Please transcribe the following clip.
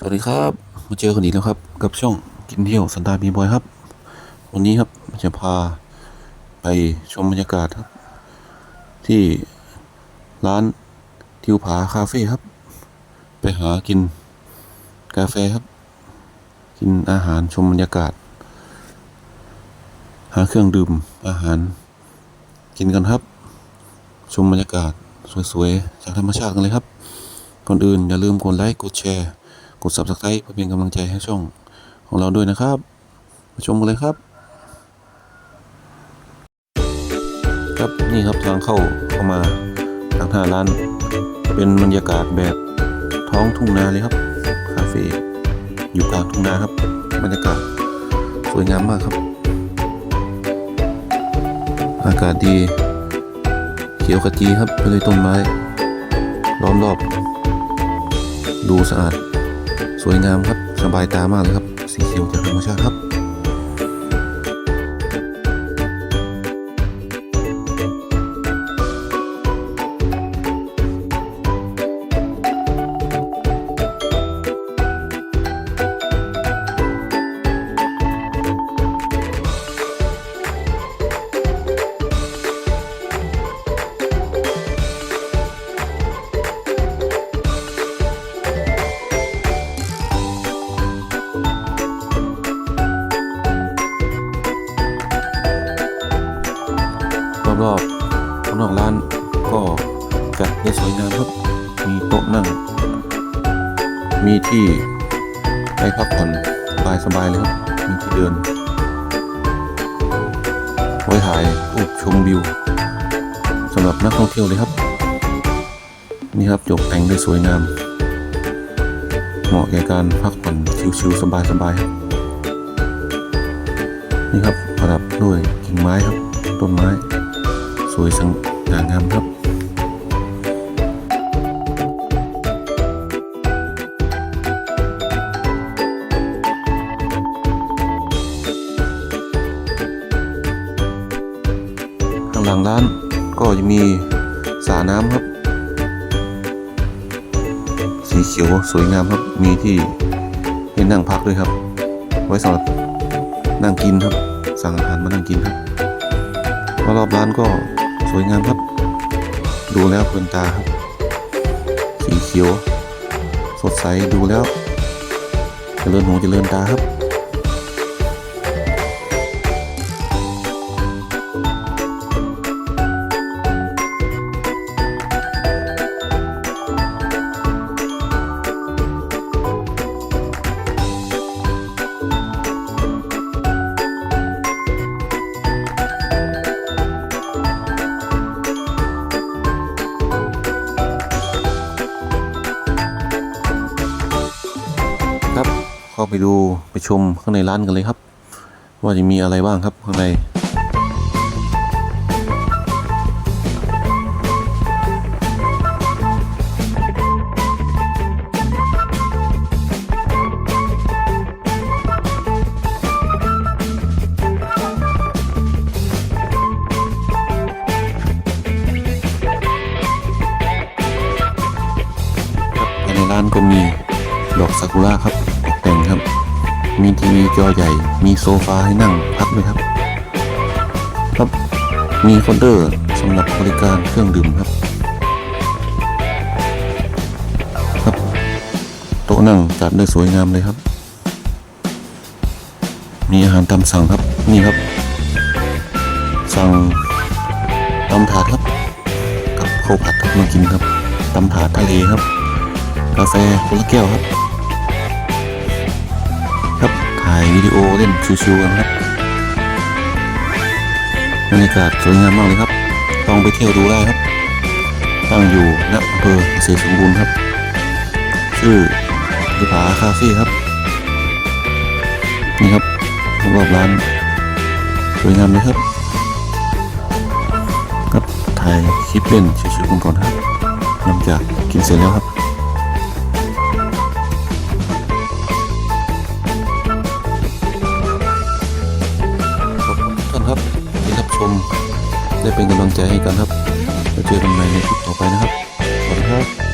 สวัสดีครับมาเจอกันอีกแล้วครับ กับช่องกินเที่ยวสันดานบีบอยครับ วันนี้ครับจะพาไปชมบรรยากาศครับ ที่ร้านทิวผาคาเฟ่ครับ ไปหากินกาแฟครับ กินอาหารชมบรรยากาศ หาเครื่องดื่มอาหาร กินกันครับ ชมบรรยากาศสวยๆจากธรรมชาติกันเลยครับก่อนอื่นอย่าลืมกดไลค์กดแชร์ กด subscribe เพื่อเป็นกำลังใจให้ช่องของเราด้วยนะครับ มาชมกันเลยครับ ครับนี่ครับทางเข้าเข้ามาทางหน้าร้าน เป็นบรรยากาศแบบท้องทุ่งนาเลยครับคาเฟ่อยู่กลางทุ่งนาครับ บรรยากาศสวยงามมากครับ อากาศดี เขียวขจีครับไปเลยต้นไม้ ล้อมรอบ ดูสะอาด วยงามครับ สบายตามากเลยครับ สีเขียวจากธรรมชาติครับ รอบข้างนอกร้านก็จัดได้สวยงามครับ มีโต๊ะนั่ง มีที่ไปพักผ่อนสบายๆเลยครับ มีที่เดิน ไว้ถ่ายรูปชมวิวสำหรับนักท่องเที่ยวเลยครับ นี่ครับจบแต่งได้สวยงาม เหมาะแก่การพักผ่อนชิวๆสบายๆครับนี่ครับประดับด้วยกิ่งไม้ครับ ต้นไม้ วยสง่างามครับข้างหลังร้านก็จะมีสระน้ำครับ สีเขียวสวยงามครับ มีที่ให้นั่งพักด้วยครับ ไว้สำหรับนั่งกินครับ สั่งอาหารมานั่งกินครับรอบร้านก็ สวยงามครับ ดูแล้วเพลินตาครับ สีเขียว สดใสดูแล้วเจริญหูเจริญตาครับ เข้าไปดูไปชมข้างในร้านกันเลยครับ ว่าจะมีอะไรบ้างครับข้างในในร้านก็มีดอกซากุระครับ มีทีวีจอใหญ่ มีโซฟาให้นั่งพักด้วยครับ ครับ มีคอนเดอร์สำหรับบริการเครื่องดื่มครับ ครับ โต๊ะนั่งจัดได้สวยงามเลยครับ มีอาหารตามสั่งครับ นี่ครับ สั่งตำถาดครับ กับข้าวผัดครับมากินครับตำถาดทะเลครับ กาแฟคนละแก้วครับ ถ่ายวิดีโอเล่นชิวๆกันครับบรรยากาศสวยงามมากเลยครับ ต้องไปเที่ยวดูได้ครับ ตั้งอยู่ณอำเภอเกษตรสมบูรณ์ครับ ชื่อวิภาคาเฟ่ครับ นี่ครับรอบร้านสวยงามเลยครับ ครับถ่ายคลิปเล่นชิวๆกันก่อนครับหลังจากกินเสร็จแล้วครับ ชม ได้เป็นกำลังใจให้กันครับแล้วเจอกันใหม่ในคลิปต่อไปนะครับ สวัสดีครับ